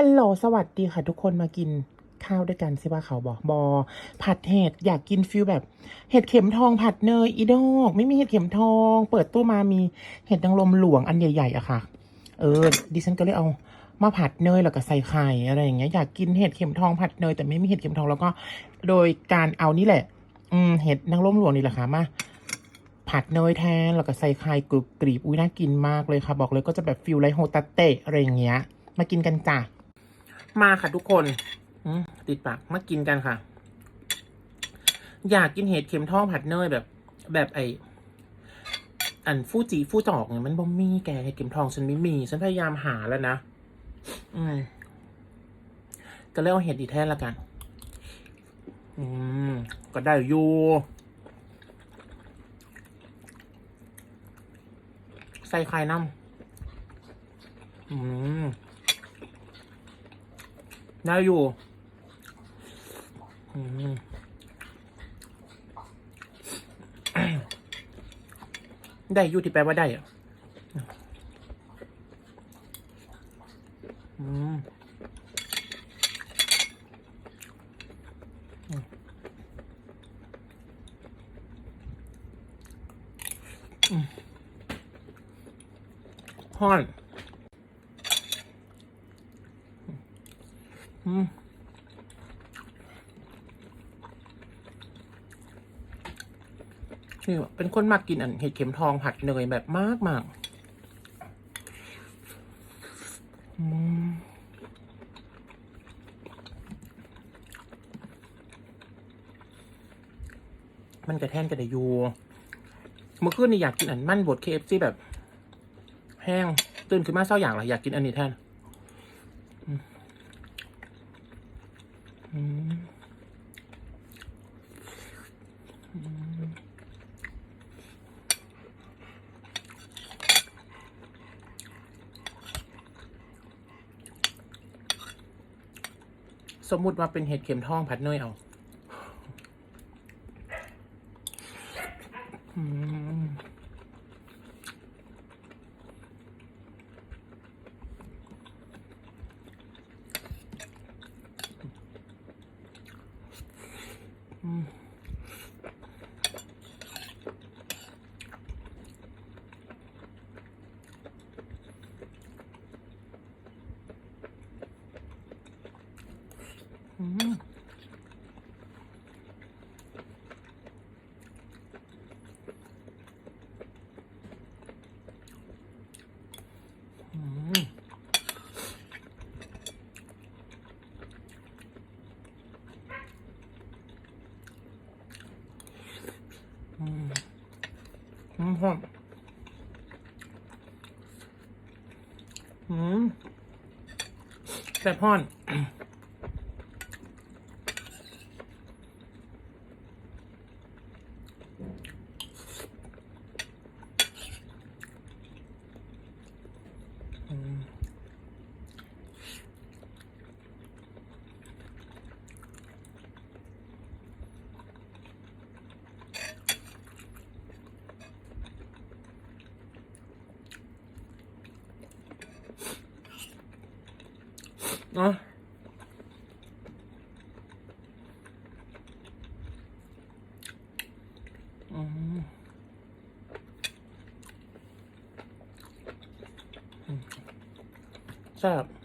ฮัลโหลสวัสดีค่ะทุกคนมากินข้าวด้วยกันใช่ป่ะเขาบอกบอ ผัดเห็ดอยากกินฟิลแบบ เห็ดเข็มทองผัดเนยอีดอกไม่มีเห็ดเข็มทอง เปิดตู้มามีเห็ดนางรมหลวงอันใหญ่ๆอะค่ะ เออ ดิฉันก็เลยเอามาผัดเนยแล้วก็ใส่ไข่อะไรอย่างเงี้ยอยากกินเห็ดเข็มทองผัดเนยแต่ไม่มีเห็ดเข็มทองแล้วก็ โดยการเอานี่แหละ อืมเห็ดนางรมหลวงนี่แหละค่ะมาผัดเนยแทนแล้วก็ใส่ไข่กรุบกรีบอุ้ยน่ากินมากเลยค่ะ บอกเลยก็จะแบบฟิลไลโฮตาเตะอะไรอย่างเงี้ย มากินกันจ้ะ มาค่ะทุกคนอืมติดปากมากินกันค่ะ อยากกินเห็ดเข็มทองผัดเนยแบบ แบบไออันฟูจิฟูจอกเนี่ยมันบ่มีแกเห็ดเข็มทองฉันไม่มี ฉันพยายามหาแล้วนะอืมก็เลยเอาเห็ดอีแทนละกัน อืม ก็ได้อยู่ใส่ไข่น้ำอืม ได้อยู่อืมได้อยู่ที่แปลว่าได้อะอืมห้อนอืม นี่เป็นคนมากกินอันเห็ดเข็มทองผัดเนยแบบมากมากมันกระแทนกระดอยูเมื่อคืนนี่อยากกินอันมั่นบดเคฟซีแบบ แห้ง ตื่นขึ้นมาเศร้าอย่างไรอยากกินอันนี้แทนอืมอืมอืม สมมุติว่าเป็นเห็ดเข็มทองผัดเนยเอาอืม อืมอืมอืมอืมหอมอืมแต่พ่อน อืมเนาะอืมอืมแซ่บ